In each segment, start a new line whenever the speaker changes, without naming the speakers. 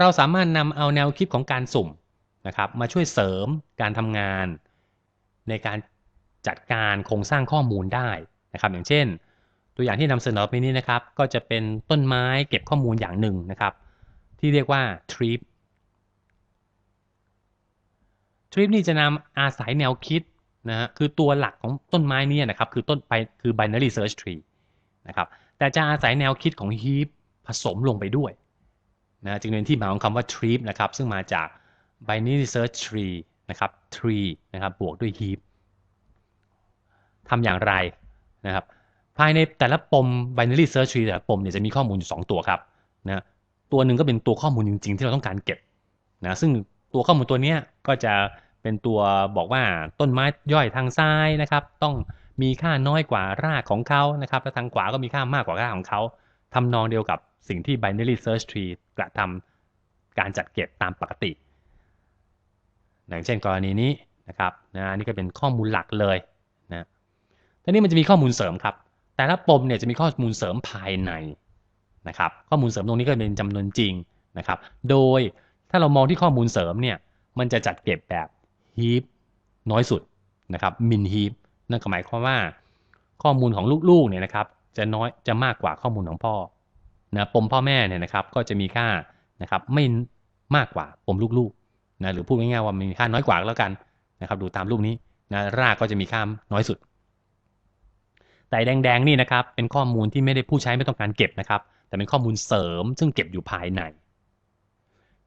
เราสามารถนำเอาแนวคิดของการสุ่มนะครับมาช่วยเสริมการทำงาน ในการจัดการโครงสร้างข้อมูลได้นะครับ อย่างเช่น ตัวอย่างที่นำเสนอไปนี้นะครับ ก็จะเป็นต้นไม้เก็บข้อมูลอย่างหนึ่งนะครับ ที่เรียกว่า trip trip นี่จะนำอาศัยแนวคิดนะฮะคือตัวหลักของต้นไม้นี้นะครับ คือต้นไปคือ binary search tree นะครับแต่จะอาศัยแนวคิดของ heap ผสมลงไปด้วย นะจึงเป็นที่มาของคำว่า trip นะครับซึ่งมาจาก binary search tree นะครับ tree นะครับบวกด้วย heap ทำอย่างไรนะครับภายในแต่ละปม binary search tree แต่ละปมเนี่ยจะมีข้อมูลอยู่ 2 ตัวครับนะตัวหนึ่งก็เป็นตัวข้อมูลจริง ๆ ที่เราต้องการเก็บนะซึ่งตัวข้อมูลตัวนี้ก็จะเป็นตัวบอกว่าต้นไม้ย่อยทางซ้ายนะครับ ต้องมีค่าน้อยกว่ารากของเขานะครับและทางขวาก็มีค่ามากกว่ารากของเขาทำนองเดียวกับ สิ่งที่ binary search tree กระทำการจัดเก็บตามปกติอย่างเช่นกรณีนี้นะครับนะนี่ก็เป็นข้อมูลหลักเลยนะทีนี้มันจะมีข้อมูลเสริมครับ แต่ละปมเนี่ยจะมีข้อมูลเสริมภายในนะครับ ข้อมูลเสริมตรงนี้ก็เป็นจำนวนจริงนะครับ โดยถ้าเรามองที่ข้อมูลเสริมเนี่ยมันจะจัดเก็บแบบ heap น้อยสุดนะครับ min heap นั่นก็หมายความว่าข้อมูลของลูกๆเนี่ยนะครับจะน้อยจะมากกว่าข้อมูลของพ่อ นะปมพ่อแม่เนี่ยนะครับก็จะมีค่านะครับไม่มากกว่าปมลูกๆนะหรือพูดง่ายๆว่ามีค่าน้อยกว่าแล้วกันนะครับดูตามรูปนี้นะรากก็จะมีค่าน้อยสุด แต่แดงๆนี่นะครับเป็นข้อมูลที่ไม่ได้ผู้ใช้ไม่ต้องการเก็บนะครับ แต่เป็นข้อมูลเสริมซึ่งเก็บอยู่ภายใน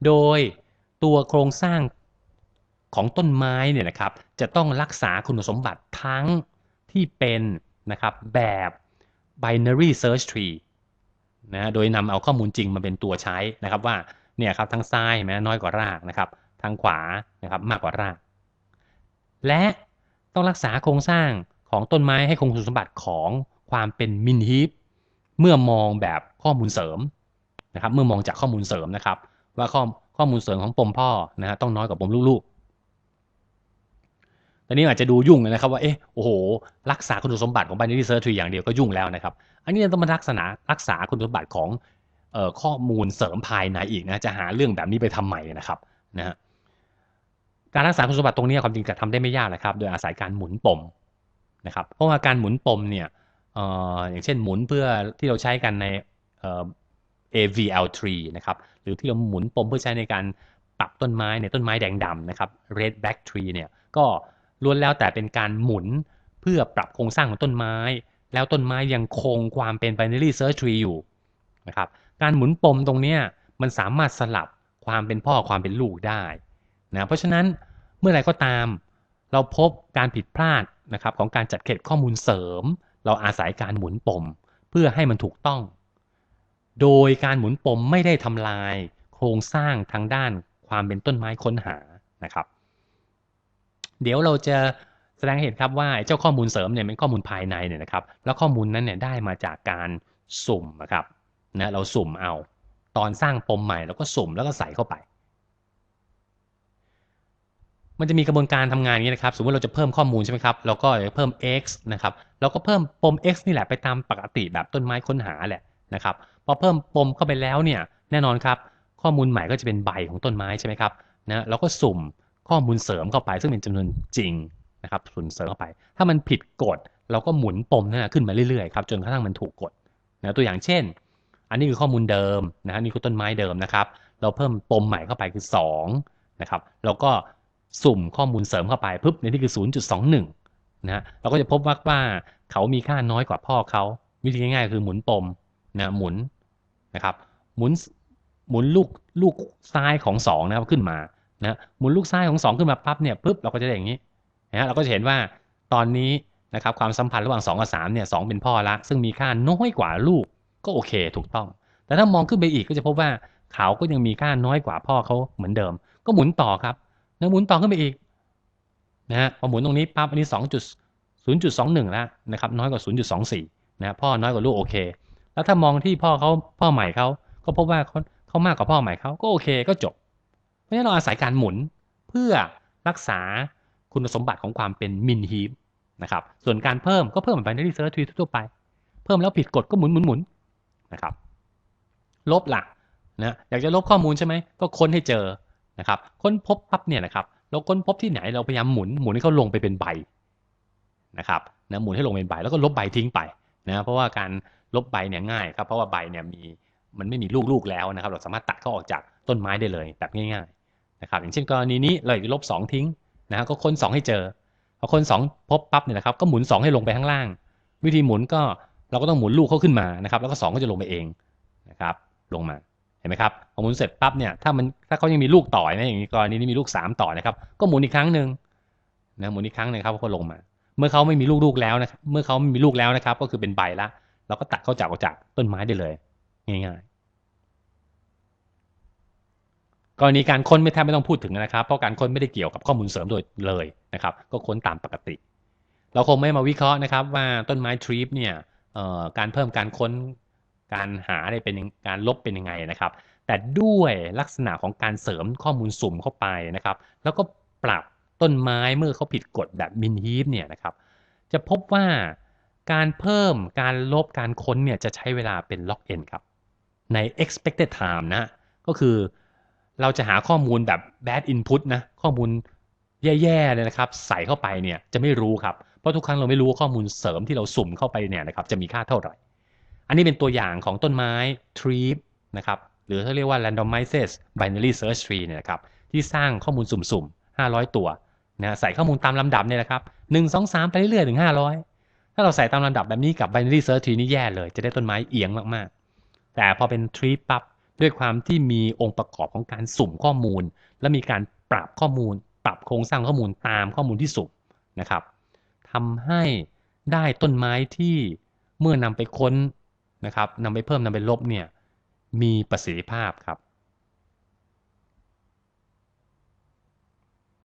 โดยตัวโครงสร้างของต้นไม้เนี่ยนะครับจะต้องรักษาคุณสมบัติทั้งที่เป็นนะครับแบบ binary search tree นะโดยนำเอาข้อมูลจริงมาเป็นตัวใช้นะครับว่าเนี่ยครับทางซ้ายเห็นไหมน้อยกว่ารากนะครับ ทางขวานะครับมากกว่าราก และต้องรักษาโครงสร้างของต้นไม้ให้คงคุณสมบัติของความเป็นมินฮีฟเมื่อมองแบบข้อมูลเสริมนะครับ เมื่อมองจากข้อมูลเสริมนะครับ ว่าข้อข้อมูลเสริมของปมพ่อนะฮะต้องน้อยกว่าปมลูก ตอนนี้อาจจะดูยุ่งนะครับว่าเอ๊ะโอ้โห รักษาคุณสมบัติของ binary search tree อย่างเดียวก็ยุ่งแล้วนะครับ อันนี้ต้องมารักษารักษาคุณสมบัติของออข้อมูลเสริมภายในอีกนะจะหาเรื่องแบบนี้ไปทำใหม่นะครับนะฮะการรักษาคุณสมบัติตรงนี้ความจริงจะทำได้ไม่ยากนะครับ โดยอาศัยการหมุนปมนะครับ เพราะว่าการหมุนปมเนี่ยออย่างเช่นหมุนเพื่อที่เราใช้กันในเอ่อ AVL3 นะครับ หรือที่เราหมุนปมเพื่อใช้ในการปรับต้นไม้ในต้นไม้แดงดำนะครับ Red Black Tree เนี่ย ก็ ล้วนแล้วแต่เป็นการหมุนเพื่อปรับโครงสร้างของต้นไม้ แล้วต้นไม้ยังคงความเป็น binary search tree อยู่นะครับการหมุนปมตรงนี้มันสามารถสลับความเป็นพ่อความเป็นลูกได้นะเพราะฉะนั้นเมื่อไรก็ตาม เราพบการผิดพลาดนะครับของการจัดเก็บข้อมูลเสริม เราอาศัยการหมุนปม เพื่อให้มันถูกต้อง โดยการหมุนปมไม่ได้ทำลาย โครงสร้างทางด้านความเป็นต้นไม้ค้นหานะครับ เดี๋ยวเราจะแสดงให้เห็นครับว่าเจ้าข้อมูลเสริมเนี่ยเป็นข้อมูลภายในเนี่ยนะครับ แล้วข้อมูลนั้นเนี่ยได้มาจากการสุ่มนะครับนะเราสุ่มเอา ตอนสร้างปมใหม่เราก็สุ่มแล้วก็ใส่เข้าไป มันจะมีกระบวนการทำงานอย่างนี้นะครับ สมมติเราจะเพิ่มข้อมูลใช่ไหมครับเราก็จะเพิ่ม x นะครับเราก็เพิ่มปม x นี่แหละไปตามปกติแบบต้นไม้ค้นหาแหละนะครับพอเพิ่มปมเข้าไปแล้วเนี่ยแน่นอนครับ ข้อมูลใหม่ก็จะเป็นใบของต้นไม้ใช่ไหมครับนะเราก็สุ่ม ข้อมูลเสริมเข้าไป ซึ่งเป็นจำนวนจริงนะครับสุ่มเสริมเข้าไป ถ้ามันผิดกฎเราก็หมุนปมนั่นขึ้นมาเรื่อยๆครับจนกระทั่งมันถูกกฎนะตัวอย่างเช่น อันนี้คือข้อมูลเดิมนะฮะนี่คือต้นไม้เดิมนะครับ เราเพิ่มปมใหม่เข้าไปคือ2นะครับเราก็สุ่มข้อมูลเสริมเข้าไปปุ๊บในที่คือ 0.21นะฮะเราก็จะพบว่าว่าเขามีค่าน้อยกว่าพ่อเขาวิธีง่ายๆคือหมุนปมนะหมุนนะครับหมุนหมุนลูกลูกซ้ายของ2นะครับขึ้นมา นะหมุนลูกซ้ายของ 2 ขึ้นมาปั๊บเนี่ยปุ๊บเราก็จะได้อย่างนี้นะเราก็จะเห็นว่าตอนนี้นะครับความสัมพันธ์ระหว่าง 2 กับ3เนี่ยสเป็นพ่อละ ซึ่งมีค่าน้อยกว่าลูกก็โอเคถูกต้อง แต่ถ้ามองขึ้นไปอีกก็จะพบว่าเขาก็ยังมีค่าน้อยกว่าพ่อเขาเหมือนเดิม ก็หมุนต่อครับนะหมุนต่อขึ้นไปอีกนะฮะพอหมุนตรงนี้ปั๊บอันนี้2จุด0.21แล้วนะครับน้อยกว่า 0.24นะพ่อน้อยกว่าลูกโอเค แล้วถ้ามองที่พ่อเขาพ่อใหม่เขาก็พบว่าเขาเขามากกว่าพ่อใหม่เขาก็โอเคก็จบ เพราะฉะนั้นเราอาศัยการหมุนเพื่อรักษาคุณสมบัติของความเป็นมินฮีฟนะครับ ส่วนการเพิ่มก็เพิ่มเหมือน binary search tree ทั่วไป เพิ่มแล้วผิดกฎก็หมุนหมุนหมุนนะครับ ลบละนะอยากจะลบข้อมูลใช่ไหมก็ค้นให้เจอนะครับ ค้นพบปั๊บเนี่ยนะครับ เราค้นพบที่ไหนเราพยายามหมุนหมุนให้เขาลงไปเป็นใบนะครับนะหมุนให้ลงเป็นใบแล้วก็ลบใบทิ้งไปนะเพราะว่าการลบใบเนี่ยง่ายครับเพราะว่าใบเนี่ยมีมันไม่มีลูกๆแล้วนะครับ เราสามารถตัดเขาออกจากต้นไม้ได้เลยแบบง่าย ๆ นะครับอย่างเช่นกรณีนี้เราอยากลบ 2 ทิ้งนะฮะก็ค้น 2 ให้เจอพอค้น 2 พบปั๊บเนี่ยนะครับก็หมุน 2 ให้ลงไปข้างล่าง วิธีหมุนก็เราก็ต้องหมุนลูกเขาขึ้นมานะครับแล้วก็ 2 ก็จะลงไปเองนะครับลงมาเห็นไหมครับพอหมุนเสร็จปั๊บเนี่ยถ้ามันถ้าเขายังมีลูกต่อนะอย่างนี้กรณีนี้มีลูก 3 ต่อนะครับก็หมุนอีกครั้งหนึ่งนะหมุนอีกครั้งหนึงครับก็ลงมา เมื่อเขาไม่มีลูกๆแล้วนะเมื่อเขาไม่มีลูกแล้วนะครับ ก็คือเป็นใบละเราก็ตัดเขาจากออกจากต้นไม้ได้เลย ง่ายๆ กรณีการค้นไม่แทบไม่ต้องพูดถึงนะครับ เพราะการค้นไม่ได้เกี่ยวกับข้อมูลเสริมโดยเลยนะครับ ก็ค้นตามปกติ เราคงไม่มาวิเคราะห์นะครับ ว่าต้นไม้ทรีปเนี่ยการเพิ่มการค้นการหาได้เป็นการลบเป็นยังไงนะครับ แต่ด้วยลักษณะของการเสริมข้อมูลสุ่มเข้าไปนะครับ แล้วก็ปรับต้นไม้เมื่อเขาผิดกฎแบบมินฮีฟเนี่ยนะครับ จะพบว่าการเพิ่มการลบการค้นเนี่ยจะใช้เวลาเป็น log n ครับ ใน expected time นะ ก็คือ เราจะหาข้อมูลแบบ bad input นะข้อมูลแย่ๆเลยนะครับ ใส่เข้าไปเนี่ยจะไม่รู้ครับ เพราะทุกครั้งเราไม่รู้ว่าข้อมูลเสริมที่เราสุ่มเข้าไปเนี่ยนะครับจะมีค่าเท่าไหร่ อันนี้เป็นตัวอย่างของต้นไม้ tree นะครับหรือเขาเรียกว่า randomized binary search tree เนี่ยนะครับที่สร้างข้อมูลสุ่มๆ 500 ตัวนะใส่ข้อมูลตามลำดับเนี่ยนะครับหนึ่งสองสามไปเรื่อยๆถึงห้าร้อยถ้าเราใส่ตามลำดับแบบนี้กับ binary search tree นี่แย่เลย จะได้ต้นไม้เอียงมากๆ แต่พอเป็น tree ปั๊บ ด้วยความที่มีองค์ประกอบของการสุ่มข้อมูล และมีการปรับข้อมูล ปรับโครงสร้างข้อมูลตามข้อมูลที่สุ่มนะครับทำให้ได้ต้นไม้ที่เมื่อนำไปค้นนะครับนำไปเพิ่มนำไปลบเนี่ยมีประสิทธิภาพครับ